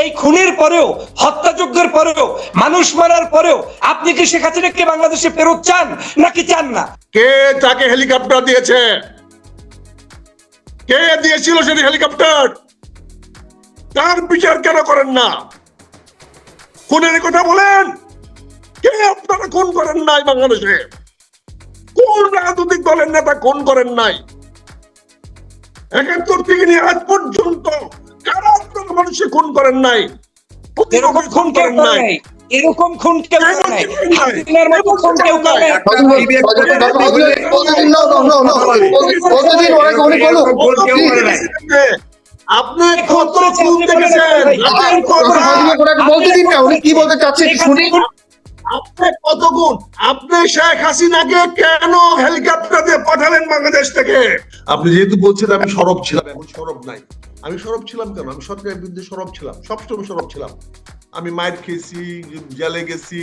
এই খুনের পরেও, হত্যাযজ্ঞের পরেও, মানুষ মারার পরেও, আপনি কি শেখ হাসিনাকে বাংলাদেশে ফেরত চান নাকি চান না? কে তাকে হেলিকপ্টার দিয়েছে? কে দিয়েছিল সেটি হেলিকপ্টার? তার বিচার কেন করেন না? খুনের কথা বলেন। কে আপনারা খুন করেন নাই বাংলাদেশে? কোন রাজনৈতিক দলের নেতা খুন করেন নাই? একাত্তর থেকে নিয়ে আজ পর্যন্ত কারা আপনারা মানুষে খুন করেন নাই এরকম খুন কেউ নাই এরকম খুন কেউ করে খুন কেউ করে আপনি কত খুন দেখেছেন বলতে দিন না উনি কি বলতে চাচ্ছেন শুনি আপনি কত গুণ আপনি শেখ হাসিনাকে কেন হেলিকপ্টার দিয়ে পাঠালেন বাংলাদেশ থেকে আপনি যেহেতু বলছেন আমি সরব ছিলাম এখন সরব নাই আমি সরব ছিলাম কেন? আমি সরকারের বিরুদ্ধে সরব ছিলাম। সবসময় সরব ছিলাম। আমি মায়ের খেয়েছি জেলে গেছি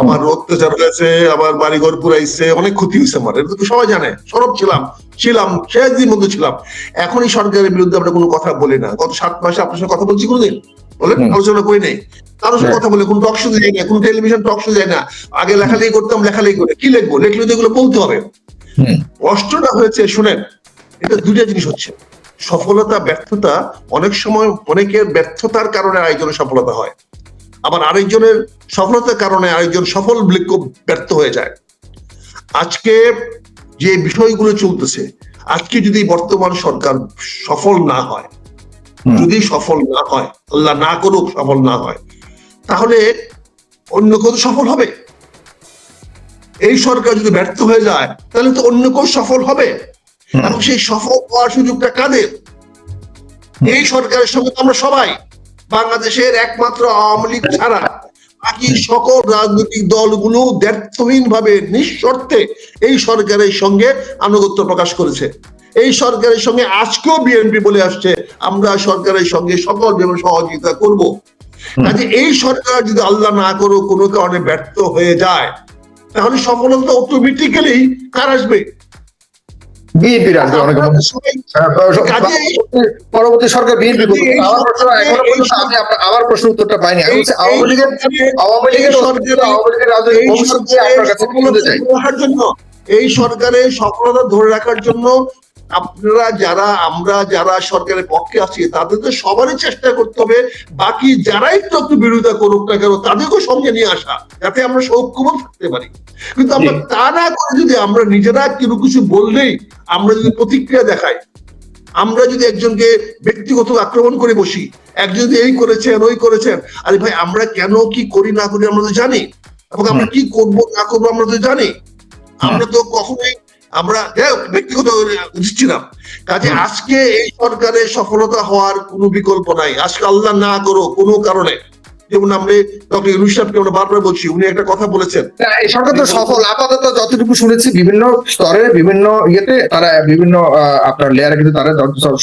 আমার অত্যাচার হয়েছে আমার বাড়ি ঘর পুরাইছে অনেক ক্ষতি হয়েছে আমার। এটা তো সবাই জানে। সরব ছিলাম ছিলাম শেষ দিন মধ্যে ছিলাম। এখনই সরকারের বিরুদ্ধে আমরা কোনো কথা বলি না। গত সাত মাসে আপনার সাথে কথা বলছি কোনোদিন? বলেন আলোচনা করি নাই। কারোর সাথে হ্যাঁ। কথা বলে কোন টক শো যাই না কোন টেলিভিশন টক শো যায় না। আগে লেখালেখি করতাম লেখালেখি করে। কি লিখব? লিখলে তো এগুলো বলতে হবে। কষ্টটা হয়েছে শুনেন এটা দুইটা জিনিস হচ্ছে। সফলতা ব্যর্থতা অনেক সময় অনেকের ব্যর্থতার কারণে আরেকজনের সফলতা হয়। আবার আরেকজনের সফলতার কারণে আরেকজন সফল ব্যর্থ হয়ে যায়। আজকে যে বিষয়গুলো চলতেছে আজকে যদি বর্তমান সরকার সফল না হয় যদি সফল না হয় আল্লাহ না করুক সফল না হয় তাহলে অন্য কেউ সফল হবে। এই সরকার যদি ব্যর্থ হয়ে যায় তাহলে তো অন্য কেউ সফল হবে। এবং সেই সফল হওয়ার সুযোগটা কাদের? এই সরকারের সঙ্গে আমরা সবাই বাংলাদেশের একমাত্র আওয়ামী লীগ ছাড়া। বাকি সকল রাজনৈতিক দলগুলো ব্যর্থহীন ভাবে নিঃশর্তে এই সরকারের সঙ্গে আনুগত্য প্রকাশ করেছে। এই সরকারের সঙ্গে আজকেও বিএনপি বলে আসছে আমরা সরকারের সঙ্গে সকল ভাবে সহযোগিতা করব। কাজে এই সরকার যদি আল্লাহ না করো কোনো কারণে ব্যর্থ হয়ে যায় তাহলে সফলতা অটোমেটিক্যালি কার আসবে? বিএনপি রাজনীতি অনেক পরবর্তী সরকার বিএনপি আমি আমার প্রশ্ন উত্তরটা পাইনি। আমি বলছি আওয়ামী লীগের আওয়ামী লীগের আওয়ামী রাজনৈতিক ভবিষ্যৎ আপনার কাছে এই সরকারের সফলতা ধরে রাখার জন্য আপনারা যারা আমরা যারা সরকারের পক্ষে আছি তাদের তো সবারই চেষ্টা করতে হবে বাকি যারাই তো একটু বিরোধিতা করুক না কেন তাদেরকেও সঙ্গে নিয়ে আসা যাতে আমরা সৌক্যমত থাকতে পারি। কিন্তু আমরা তা না করে যদি আমরা নিজেরা কিছু কিছু বললেই আমরা যদি প্রতিক্রিয়া দেখাই আমরা যদি একজনকে ব্যক্তিগত আক্রমণ করে বসি একজন যদি এই করেছেন ওই করেছেন আরে ভাই আমরা কেন কি করি না করি আমরা তো জানি এবং আমরা কি করব না করব আমরা তো জানি আমরা তো কখনোই আমরা ব্যক্তিগত ছিলাম কাজে আজকে এই সরকারের সফলতা হওয়ার কোনো বিকল্প নাই। আজকে আল্লাহ না করো কোনো কারণে। যেমন আমরা ডক্টর ইউনুস সাহেবকে আমরা বারবার বলছি উনি একটা কথা বলেছেন। এই সরকার তো সফল। আপাতত যতটুকু শুনেছি বিভিন্ন স্তরে বিভিন্ন ইয়েতে তারা বিভিন্ন আপনার লেয়ারে কিন্তু তারা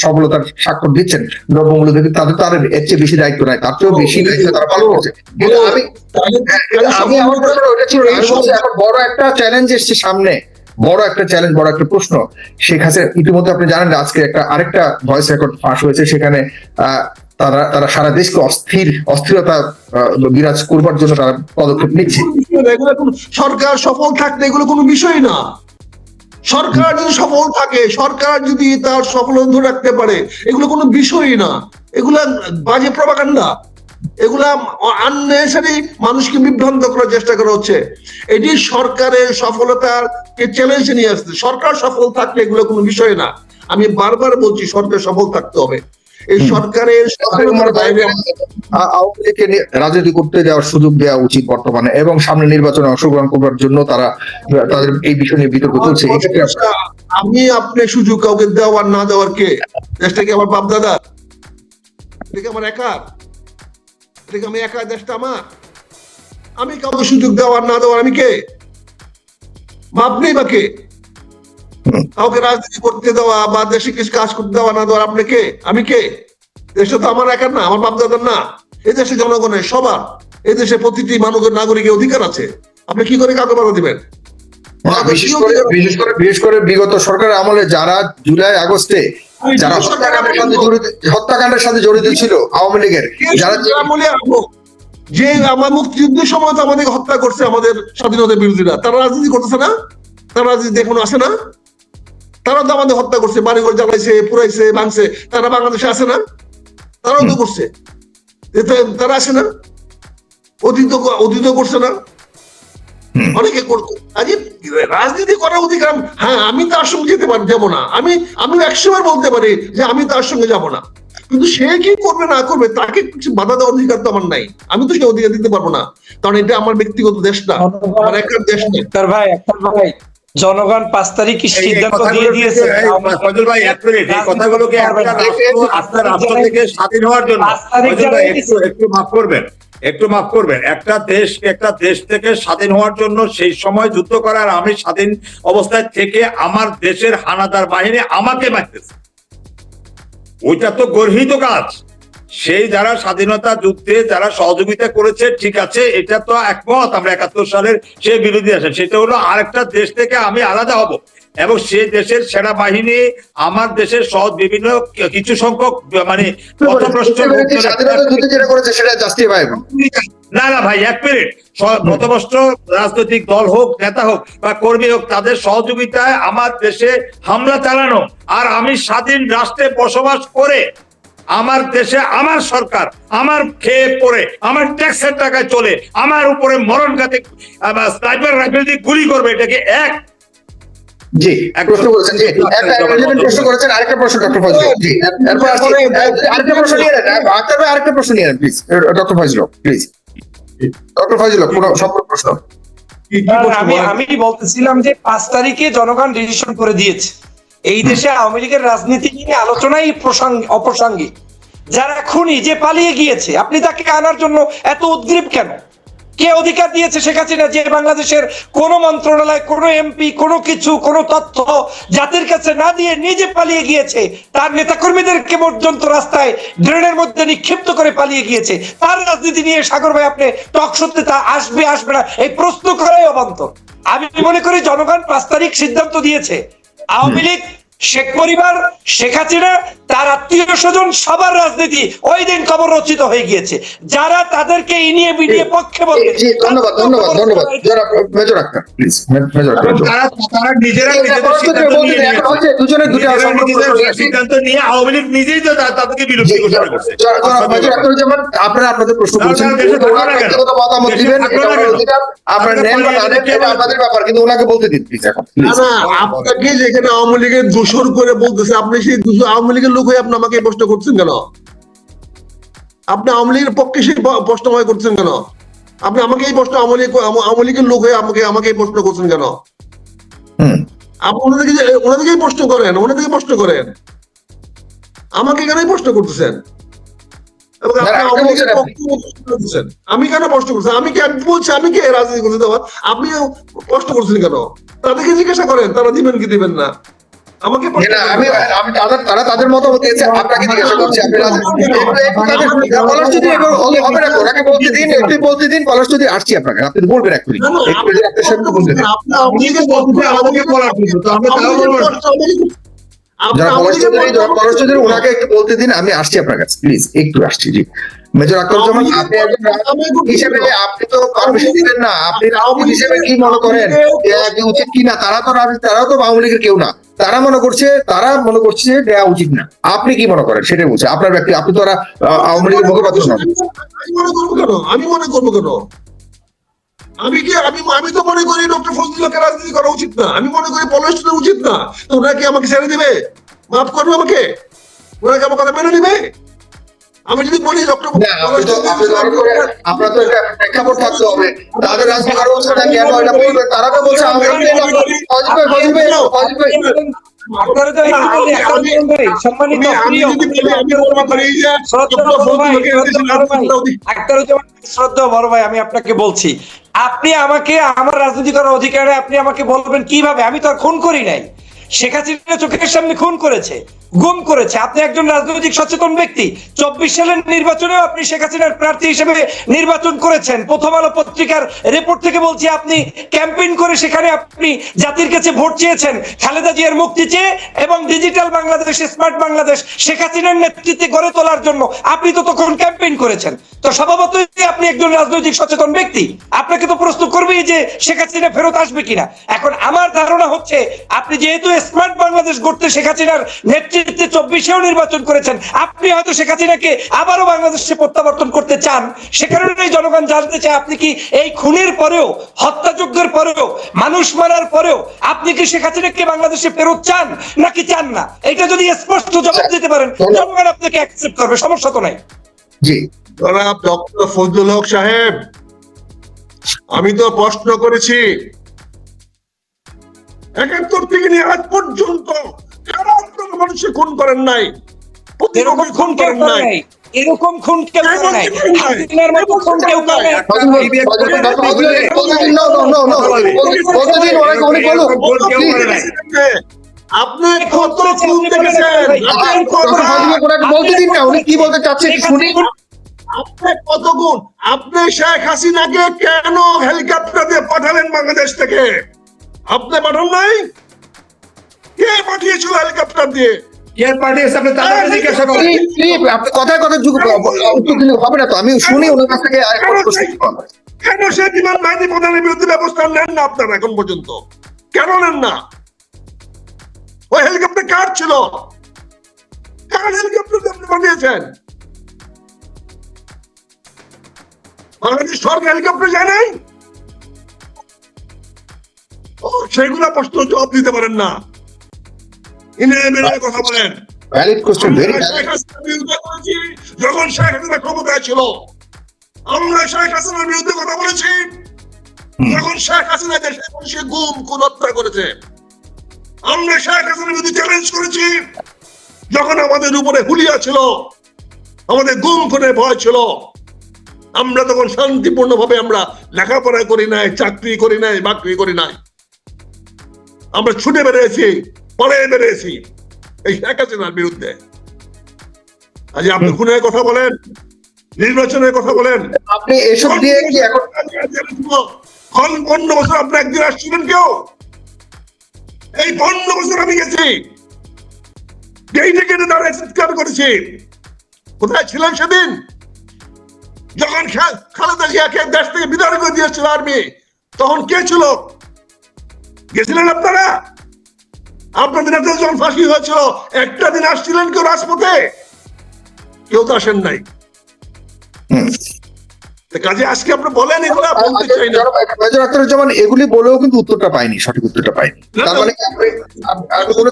সফলতার স্বাক্ষর দিচ্ছেন। দ্রব্যমূল্য থেকে তাদের তো আর এর চেয়ে বেশি দায়িত্ব নাই তার চেয়েও বেশি দায়িত্ব তারা পালন করছে। আমি আমি আমার ওটা ছিল না। আমি এখন বড় একটা চ্যালেঞ্জ এসছে সামনে। বড় একটা চ্যালেঞ্জ বড় একটা প্রশ্ন। শেখ হাসিনা, ইতিমধ্যে আপনি জানেন আজকে একটা, আরেকটা ভয়েস রেকর্ড ফাঁস হয়েছে। সেখানে তারা তারা সারা দেশকে অস্থির, অস্থিরতা বিরাজ করবার জন্য তারা পদক্ষেপ নিচ্ছে। সরকার সফল থাকলে এগুলো কোনো বিষয় না। সরকার যদি সফল থাকে, সরকার যদি তার সফলতা ধরে রাখতে পারে, এগুলো কোনো বিষয়ই না। এগুলা বাজে প্রবাকাণ্ডা এগুলা আননেসারি মানুষকে বিভ্রান্ত করার চেষ্টা করা হচ্ছে। এটি সরকারের সফলতাকে চ্যালেঞ্জে নিয়ে আসছে সরকার সফল থাকলে এগুলো কোনো বিষয় না। আমি বারবার বলছি সরকার সফল থাকতে হবে। এই সরকারের সফলতার আওয়ামী লীগকে রাজনীতি করতে দেওয়ার সুযোগ দেওয়া উচিত বর্তমানে এবং সামনে নির্বাচনে অংশগ্রহণ করার জন্য তারা তাদের এই বিষয় নিয়ে বিতর্ক চলছে। আমি আপনি সুযোগ কাউকে দেওয়ার না দেওয়ার কে? দেশটা কি আমার বাপ দাদা আমার একা এটা আমি একা দেশটা আমার? আমি কাউকে সুযোগ দেওয়ার, না দেওয়ার, আমি কে? মাপ নেই বা কে। কাউকে রাজনীতি করতে দেওয়া বা দেশে কিছু কাজ করতে দেওয়া, না দেওয়ার, আপনি কে? আমি কে? দেশটা তো আমার একার না, আমার বাপ দাদার না। এই দেশে জনগণের সবার, এই দেশে প্রতিটি মানুষের নাগরিকের অধিকার আছে। আপনি কি করে কাউকে বাধা দিবেন? বিশেষ করে বিশেষ করে বিশেষ করে বিগত সরকারের আমলে যারা জুলাই আগস্টে যারা হত্যাকাণ্ডের সাথে জড়িত হত্যাকাণ্ডের সাথে জড়িত ছিল আওয়ামী লীগের যারা যে আমার মুক্তিযুদ্ধের সময় তো আমাদের হত্যা করছে আমাদের স্বাধীনতা বিরোধীরা। তারা রাজনীতি করতেছে না? তারা রাজনীতি এখনও আসে না? তারা তো আমাদের হত্যা করছে বাড়িঘর জ্বালাইছে পুরাইছে ভাঙছে। তারা বাংলাদেশে আসে না? তারাও তো করছে। তারা আসে না? অতীত অতীত করছে না? অনেকে করতো। আজকে রাজনীতি করার অধিকার হ্যাঁ আমি তার সঙ্গে যেতে পারি যাব না। আমি আমি একশোবার বলতে পারি যে আমি তার সঙ্গে যাব না। কিন্তু সে কি করবে না করবে তাকে কিছু বাধা দেওয়ার অধিকার তো আমার নাই। আমি তো সে অধিকার দিতে পারব না। কারণ এটা আমার ব্যক্তিগত দেশ না আমার একার দেশ না। ভাই ভাই জনগণ পাঁচ তারিখ সিদ্ধান্ত কথাগুলো দিয়ে দিয়েছে ফজল ভাই এক মিনিট এই কথাগুলোকে আপনার রাষ্ট্র থেকে স্বাধীন হওয়ার জন্য ফজল ভাই একটু একটু মাফ করবেন। একটু মাফ করবেন, একটা দেশ একটা দেশ থেকে স্বাধীন হওয়ার জন্য সেই সময় যুদ্ধ করার আমি স্বাধীন অবস্থায় থেকে আমার দেশের হানাদার বাহিনী আমাকে মারতেছে। ওইটা তো গর্হিত কাজ। সেই যারা স্বাধীনতা যুদ্ধে যারা সহযোগিতা করেছে, ঠিক আছে, এটা তো একমত, আমরা একাত্তর সালের সেই বিরোধী আছে সেটা হলো আরেকটা দেশ থেকে আমি আলাদা হব। এবং সে দেশের সেনাবাহিনী আমার দেশের সহ বিভিন্ন কিছু সংখ্যক মানে না না ভাই এক মিনিট স- রাজনৈতিক দল হোক নেতা হোক বা কর্মী হোক তাদের সহযোগিতায় আমার দেশে হামলা চালানো। আর আমি স্বাধীন রাষ্ট্রে বসবাস করে আমার দেশে আমার সরকার আমার খেয়ে পড়ে আমার ট্যাক্সের টাকায় চলে আমার উপরে মরণ ঘাতে স্নাইপার রাইফেল দিয়ে গুলি করবে এটাকে এক জি। প্রশ্ন করেছেন জি। একটা- একটা যেটা প্রশ্ন করেছেন আরেকটা প্রশ্ন ডক্টর ফজল জি। এরপর আরেকটা প্রশ্ন নিয়ে নেন আক্তার ভাই আরেকটা প্রশ্ন নিয়ে নেন please doctor Fazal please doctor Fazal কোনো সম্পূর্ণ প্রশ্ন। কি কি না, না, করছে আমি আমি বলতেছিলাম যে পাঁচ তারিখে জনগণ ডিসিশন করে দিয়েছে। এই দেশে আওয়ামী লীগের রাজনীতি নিয়ে আলোচনাই প্রসঙ্গ- অপ্রাসঙ্গিক। যারা খুনি যে পালিয়ে গিয়েছে আপনি তাকে আনার জন্য এত উদ্গ্রীব কেন? কে অধিকার দিয়েছে শেখ হাসিনা? যে বাংলাদেশের কোন মন্ত্রণালয়, কোন এমপি কোনো কিছু, কোন তথ্য জাতির কাছে না দিয়ে নিজে পালিয়ে গিয়েছে, তার নেতাকর্মীদেরকে পর্যন্ত রাস্তায় ড্রেনের মধ্যে নিক্ষিপ্ত করে পালিয়ে গিয়েছে। তার রাজনীতি নিয়ে সাগর ভাই, আপনি টক সত্যি তা আসবে আসবে না, এই প্রশ্ন করাই অবান্তর। আমি মনে করি জনগণ পাঁচ তারিখ সিদ্ধান্ত দিয়েছে। আওয়ামী লীগ, শেখ পরিবার, শেখ হাসিনা তার আত্মীয় স্বজন সবার রাজনীতি ওই দিন খবর রচিত হয়ে গিয়েছে। যারা তাদেরকে ইনিয়ে বিনিয়ে পক্ষে বলবে জি ধন্যবাদ ধন্যবাদ ধন্যবাদ। মেজর আক্তার প্লিজ মেজর তারা তারা নিজেরা নিয়ে। দুজনে দুটো। সিদ্ধান্ত নিয়ে আওয়ামী লীগ নিজেই তো তাদেরকে বিলুপ্তি ঘোষণা করছে। আপনারা আপনাদের প্রশ্ন করছেন মতামত দিবেন থাকল আপনার কেন? অধিকার আপনার আমরা নেন বা না নেন আপনাদের ব্যাপার কিন্তু ওনাকে বলতে দিন প্লিজ এখন না না আপনাকে যেখানে আওয়ামী লীগের দোষর করে বলতেছে আপনি সেই আওয়ামী লীগের লোক হয়ে আপনি আমাকে প্রশ্ন করছেন কেন? আপনি আওয়ামী লীগের পক্ষে সেই প্রশ্ন আমাকে করছেন কেন? আপনি আমাকে এই প্রশ্ন আওয়ামী লীগ আওয়ামী লীগের লোক হয়ে আমাকে আমাকে এই প্রশ্ন করছেন কেন? আপনি ওনাদেরকে ওনাদেরকেই প্রশ্ন করেন? ওনাদেরকে প্রশ্ন করেন? আমাকে প্রশ্ন করতেছেন? প্রশ্ন। আমি কেন প্রশ্ন করছি আমি কি বলছি আমি কে রাজনীতি করতে দেওয়া? আপনি প্রশ্ন করছেন কেন? তাদেরকে জিজ্ঞাসা করেন তারা দিবেন কি দিবেন না? আমাকে আমি আমি তারা তাদের মতামত দিয়েছে আপনাকে জিজ্ঞাসা করছি পলাশ যদি হবে। না ওনাকে বলতে দিন একটু বলতে দিন পলাশ যদি আসছি আপনাকে। আপনি বলবেন এক মিনিট না, না, একটু বলতে দিন যারা পলাশ চৌধুরী পলাশ চৌধুরী ওনাকে একটু বলতে দিন আমি আসছি আপনার কাছে প্লিজ একটু আসছি জি। মেজর আপনি একজন হিসেবে আপনি তো পারমিশন দিবেন না। আপনি হিসেবে কি মনে করেন? উচিত কি না? তারা তো তারাও তো আওয়ামী লীগের কেউ না। তারা মনে করছে তারা মনে করছে যে দেয়া উচিত না। আপনি কি মনে করেন? সেটাই বলছে। আপনার ব্যক্তি আপনি তো আওয়ামী লীগের মুখপাত্র নন। আমি মনে করব কেন? আমি কি আমি আমি তো মনে করি ডক্টর ফজলুল্লাহকে রাজনীতি করা উচিত না। আমি মনে করি পলাশ চৌধুরী উচিত না। ওরা কি আমাকে ছেড়ে দিবে? মাফ করবে আমাকে? ওরা কি আমার কথা মেনে নিবে? আমি যদি বলি ডক্টর আপনার তো একটা প্রেক্ষাপট থাকতে হবে। তাদের রাজনীতি করা উচিত না, কেন এটা বলবে? তারা তো বলছে, আমি- আমি আপনাকে বলছি। আপনি আমাকে আমার রাজনীতি করার অধিকারে আপনি আমাকে বলবেন কীভাবে? আমি তো আর খুন করি নাই। শেখ হাসিনা চোখের সামনে খুন করেছে, গুম করেছে। আপনি একজন রাজনৈতিক সচেতন ব্যক্তি। চব্বিশ সালের নির্বাচনেও আপনি শেখ হাসিনার প্রার্থী হিসেবে নির্বাচন করেছেন। প্রথম আলো পত্রিকার রিপোর্ট থেকে বলছি আপনি ক্যাম্পেইন করে সেখানে আপনি জাতির কাছে ভোট চেয়েছেন। খালেদা জিয়ার মুক্তি চেয়ে এবং ডিজিটাল বাংলাদেশ স্মার্ট বাংলাদেশ শেখ হাসিনার নেতৃত্বে গড়ে তোলার জন্য আপনি তো তখন ক্যাম্পেইন করেছেন। তো স্বভাবতই আপনি একজন রাজনৈতিক সচেতন ব্যক্তি। আপনাকে তো প্রশ্ন করবেই যে শেখ হাসিনা ফেরত আসবে কিনা। এখন আমার ধারণা হচ্ছে আপনি যেহেতু স্মার্ট বাংলাদেশ গড়তে শেখ হাসিনার নেতৃত্বে চব্বিশেও নির্বাচন করেছেন আপনি হয়তো শেখ হাসিনাকে আবারও বাংলাদেশে প্রত্যাবর্তন করতে চান। সে কারণেই জনগণ জানতে চায় আপনি কি এই খুনের পরেও হত্যাযজ্ঞের পরেও মানুষ মারার পরেও আপনি কি শেখ হাসিনাকে বাংলাদেশে ফেরত চান নাকি চান না? এটা যদি স্পষ্ট জবাব দিতে পারেন জনগণ আপনাকে অ্যাকসেপ্ট করবে সমস্যা তো নাই। জি। জনাব ডক্টর ফজলুল হক সাহেব আমি তো প্রশ্ন করেছি একাত্তর থেকে নিয়ে আজ পর্যন্ত কারা আপনারা মানুষে খুন করেন নাই এরকম খুন কেউ করে নাই এরকম খুন কেউ করে নাই হাসিনার মতো খুন করে নাই আপনি কত খুন দেখেছেন আপনি কত বলতে দিন না উনি কি বলতে চাচ্ছেন শুনি আপনি কত গুণ আপনি শেখ হাসিনাকে কেন হেলিকপ্টার দিয়ে পাঠালেন বাংলাদেশ থেকে? আপনি পাঠান নাই? কে পাঠিয়েছিল হেলিকপ্টার দিয়ে? কথায় কথা যুগ হবে না তো। আমি শুনি ওনার কাছ থেকে আরেকবার প্রশ্ন। করব। কেন সে বিমান বাহিনী প্রধানের বিরুদ্ধে ব্যবস্থা নেন না আপনারা এখন পর্যন্ত? কেন নেন না? ওই হেলিকপ্টার কার ছিল? কার হেলিকপ্টার আপনি পাঠিয়েছেন বাংলাদেশ সরকার হেলিকপ্টার যায় নাই? ও সেগুলা প্রশ্ন জবাব দিতে পারেন না। কথা বলেন। যখন শেখ হাসিনা ক্ষমতায় ছিল। আমরা শেখ হাসিনার বিরুদ্ধে কথা বলেছি। যখন শেখ হাসিনা দেশে গুম খুন হত্যা করেছে। আমরা শেখ হাসিনার বিরুদ্ধে চ্যালেঞ্জ করেছি। যখন আমাদের উপরে হুলিয়া ছিল আমাদের গুম খুনের ভয় ছিল আমরা তখন শান্তিপূর্ণ ভাবে আমরা লেখাপড়া করি নাই চাকরি করি নাই বাকরি করি নাই। আমরা ছুটে বেরিয়েছি পরে বেরিয়েছি এই শেখ হাসিনার বিরুদ্ধে। আজ আপনি খুনের কথা বলেন নির্বাচনের কথা বলেন। আপনি এসব দিয়ে কি এখন কোন পনেরো বছর আপনি একদিন আসছিলেন কেউ? এই পনেরো বছর আমি গেছি। গেইটে গেটে দাঁড়ায় চিৎকার করেছি। কোথায় ছিলেন সেদিন? যখন খালেদা জিয়াকে দেশ থেকে বিদায় করে দিয়েছিল আর্মি তখন কে ছিল? গেছিলেন আপনারা? আপনাদের নেতা যখন ফাঁসি হয়েছিল একটা দিন আসছিলেন কেউ রাজপথে? কেউ তো আসেন নাই। কাজে আজকে আপনি বলেন এগুলা বলতে চাই না। এগুলি বলেও কিন্তু উত্তরটা পাইনি সঠিক উত্তরটা পাইনি তার মানে আপনি আপনি কোনো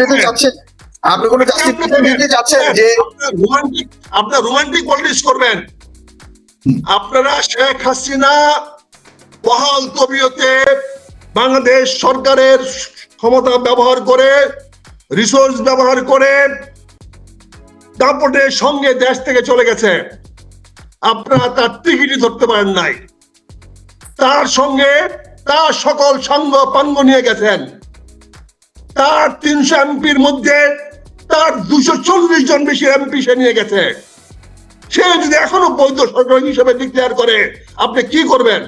দিতে চাচ্ছেন? আপনি কোনো জাস্টিফিকেশন দিতে চাচ্ছেন যে রোমান্টিক আপনার রোমান্টিক পলিটিক্স করবেন। আপনারা শেখ হাসিনা বহাল তবিয়তে বাংলাদেশ সরকারের ক্ষমতা ব্যবহার করে রিসোর্স ব্যবহার করে দাপটের সঙ্গে দেশ থেকে চলে গেছে। আপনারা তার টিকিটই ধরতে পারেন নাই। তার সঙ্গে তার সকল সঙ্গ পাঙ্গ নিয়ে গেছেন। তার তিনশো এমপির মধ্যে তার দুশো চল্লিশ জন বেশি এমপি সে নিয়ে গেছে। সে যদি এখনও বৈধ সরকার হিসেবে ডিক্লেয়ার করে আপনি কি করবেন?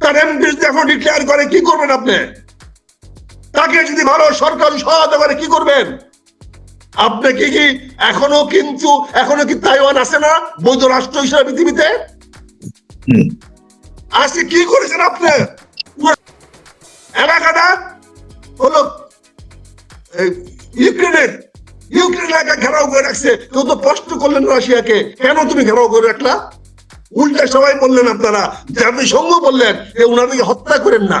তার এমপি যদি এখন ডিক্লেয়ার করে কি করবেন আপনি? তাকে যদি ভালো সরকারি সহায়তা করে কি করবেন? আপনি কি কি এখনও কিন্তু এখনও কি তাইওয়ান আছে না? বৈধ রাষ্ট্র হিসেবে পৃথিবীতে। আজকে কি করেছেন আপনি? এলাকাটা হলো ইউক্রেনের ইউক্রেন এলাকা ঘেরাও করে রাখছে। কেউ তো প্রশ্ন করলেন রাশিয়াকে। কেন তুমি ঘেরাও করে রাখলা? উল্টা সবাই বললেন আপনারা জাতিসংঘ বললেন যে উনাদেরকে হত্যা করেন না।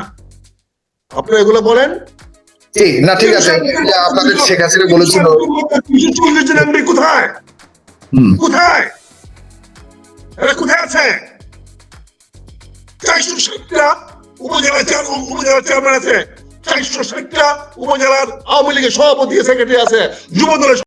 আপনি এগুলো বলেন? জি না ঠিক আছে। আপনাদের শেখ হাসিনা বলেছিল। কোথায় কোথায়? এরা কোথায় আছে? চারশো ষাটটা উপজেলা চেয়ারম্যান আছে। চারশো ষাটটা উপজেলার আওয়ামী লীগের সভাপতি সেক্রেটারি আছে। যুব দলের